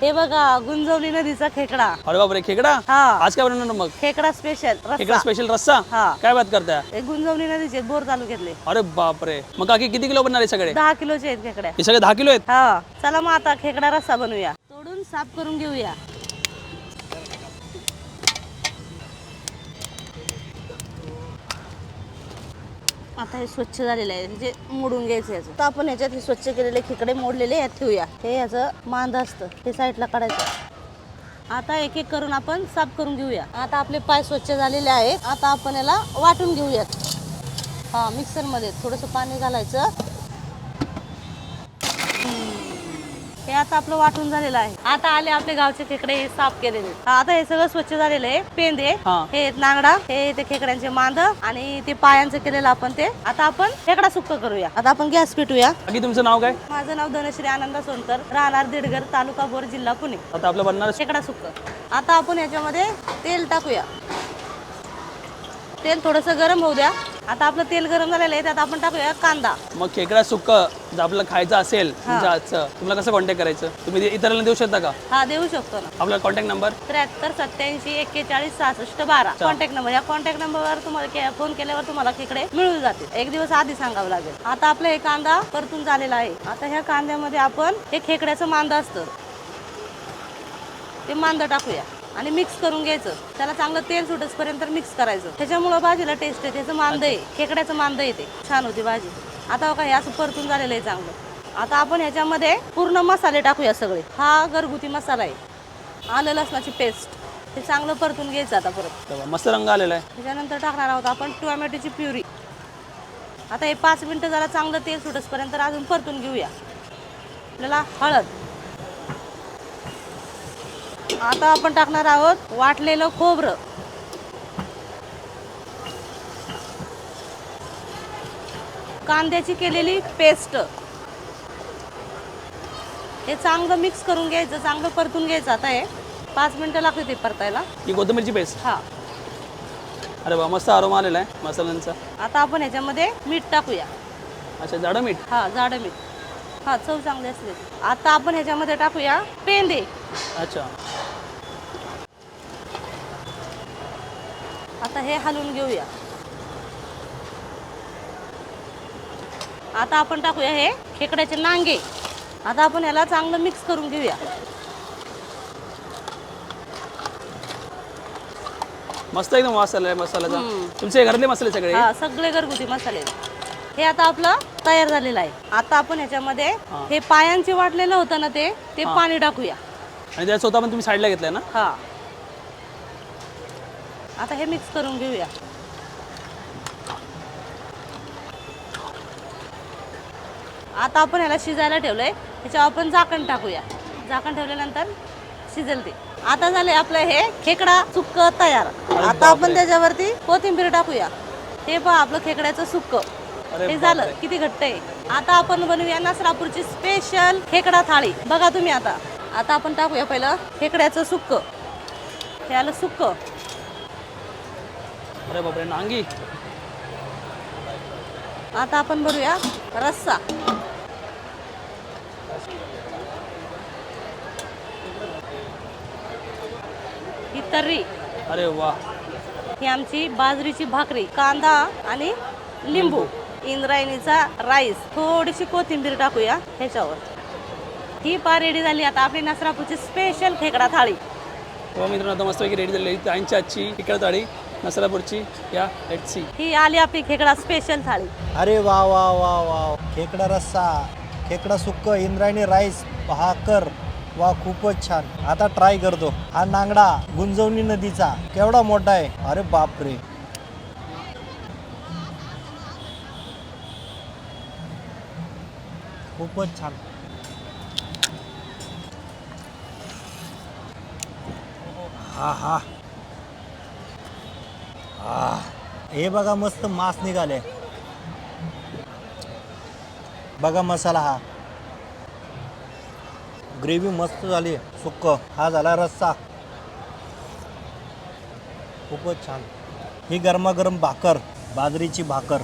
हे बघा गुंजवली नदीचा खेकडा. अरे बापरे खेकडा? हा. आज काय बनवणार मग? खेकडा स्पेशल खेकडा स्पेशल रस्सा? हा. काय बात करताय? हे गुंजवली नदीचे बोर तालुक्यातले अरे बापरे. मग काकी किती किलो बनणार आहे सगळे? दहा किलोचे आहेत खेकड्या हे सगळे दहा किलो आहेत? हा. चला मग आता खेकडा रस्सा बनवूया. तोडून साफ करून घेऊया. आता हे स्वच्छ झालेलं आहे म्हणजे मोडून घ्यायचं याचं. तर आपण ह्याच्यात हे स्वच्छ केलेले खेकडे मोडलेले यात ठेवूया. हे याचं मांद असतं हे साईडला काढायचं. आता एक एक करून आपण साफ करून घेऊया. आता आपले पाय स्वच्छ झालेले आहेत आता आपण याला वाटून घेऊयात. हा मिक्सरमध्ये थोडंसं पाणी घालायचं. हे आता आपलं वाटून झालेलं आहे. आता आले आपले गावचे खेकडे हे साफ केलेले. आता हे सगळं स्वच्छ झालेलं आहे. पेंदे हा. नांगडा हे ते खेकड्यांचे मांद आणि ते पायांचं केलेलं आपण ते. आता आपण खेकडा सुक्क करूया. आता आपण गॅस पेटूया. तुमचं नाव काय? माझं नाव धनश्री आनंदा सोनकर राहणार दिडगर तालुका बोर जिल्हा पुणे. आता आपलं बनणार? खेकडा सुक्क. आता आपण याच्यामध्ये तेल टाकूया. तेल थोडंसं गरम होऊ द्या. आता आपलं तेल गरम झालेलं आहे त्यात आपण टाकूया कांदा. मग खेकडा सुक्क जर आपल्याला खायचं असेल तुमच्या आजचं तुम्हाला कसं कॉन्टॅक्ट करायचं? तुम्ही ते इतरांना देऊ शकता का? हा देऊ शकतो ना. आपला कॉन्टॅक्ट नंबर त्र्याहत्तर सत्याऐंशी एक्केचाळीस सहासष्ट बारा. कॉन्टॅक्ट नंबर या कॉन्टॅक्ट नंबरवर तुम्हाला के- फोन केल्यावर तुम्हाला खेकडे मिळून जातील. एक दिवस आधी सांगावं लागेल. आता आपलं हे कांदा परतून झालेला आहे. आता ह्या कांद्यामध्ये आपण हे खेकड्याचं मांद असतं. ते मांद टाकूया. आणि मिक्स करून घ्यायचं. त्याला चांगलं तेल सुटसपर्यंत मिक्स करायचं. त्याच्यामुळं भाजीला टेस्ट आहे त्याचं मांद आहे. खेकड्याचं मांद आहे ते छान होती भाजी. आता बघा हे असं परतून झालेलं आहे चांगलं. आता आपण ह्याच्यामध्ये पूर्ण मसाले टाकूया सगळे. हा घरगुती मसाला आहे. आलं लसणाची पेस्ट हे चांगलं परतून घ्यायचं आता परत. मस्त रंग आलेला आहे. त्याच्यानंतर टाकणार आहोत आपण टोमॅटोची प्युरी. आता हे पाच मिनटं जरा चांगलं तेल सुटसपर्यंत अजून परतून घेऊया. आपल्याला हळद. आता आपण टाकणार आहोत वाटलेलं खोबरं. कांद्याची केलेली पेस्ट. हे चांगलं मिक्स करून घ्यायचं चांगलं परतून घ्यायचं आता हे. पाच मिनटं लागते ते परतायला. ही कोथिंबीरची पेस्ट हा. अरे वा मस्त आरोमा आलेला आहे मसाल्यांचा. आता आपण ह्याच्यामध्ये मीठ टाकूया. अच्छा जाडं मीठ? हा जाडं मीठ. हा चव चांगली असते आता आपण ह्याच्यामध्ये टाकूया पेंदे. अच्छा. आता हे हलवून घेऊया. आता आपण टाकूया हे खेकड्याचे नांगे. आता आपण याला चांगलं मिक्स करून घेऊया. मस्त एकदम वास आलाय मसाल्याचा. तुमचे घरातले मसाले सगळे? हा सगळे घरगुती मसाले. हे आता आपलं तयार झालेलं आहे. आता आपण ह्याच्यामध्ये हा. हे पायांचे वाटलेलं होतं ना ते ते पाणी टाकूया. आणि त्या स्वतः पण तुम्ही साईडला घेतलाय ना? हा. आता हे मिक्स करून घेऊया. आता आपण ह्याला शिजायला ठेवलंय. त्याच्यावर आपण झाकण टाकूया. झाकण ठेवल्यानंतर शिजेल ते आता झाले आपलं हे खेकडा सुक्क तयार. आता आपण त्याच्यावरती कोथिंबीर टाकूया. हे पहा आपलं खेकड्याचं सुक्क. हे झालं. किती घट्ट आहे. आता आपण बनवूया नसरापूरची स्पेशल खेकडा थाळी. बघा तुम्ही आता. आता आपण टाकूया पहिलं खेकड्याचं सुक्क. हे आलं सुक्क. अरे बापरे नांगी. आता आपण भरूया रस्सा. ही तर्री. अरे वा. ही आमची बाजरीची भाकरी कांदा आणि लिंबू. इंद्रायणीचा राईस. थोडीशी कोथिंबीर टाकूया ह्याच्यावर. ही पा रेडी झाली आता आपली नसरापूरची स्पेशल खेकडा थाळी. हो मित्रांनो आता मस्तपैकी रेडी झालेली आहे. ताईंची आजची इकडे ताडी नसरापूरची या लेट सी ही आली आपली खेकडा स्पेशल थाळी. अरे वा वा वा वा. खेकडा रस्सा खेकडा सुक्क इंद्रायणी राईस भाकर. वा खूपच छान. आता ट्राय करतो. हा नांगडा गुंजवणी नदीचा. केवढा मोठा आहे. अरे बापरे. खूपच छान. हा हा. हे बघा मस्त मांस निघाले. बघा मसाला हा. ग्रेव्ही मस्त झाली सुक्क. हा झाला रस्सा. खूपच छान. ही गरमागरम भाकर बाजरीची भाकर.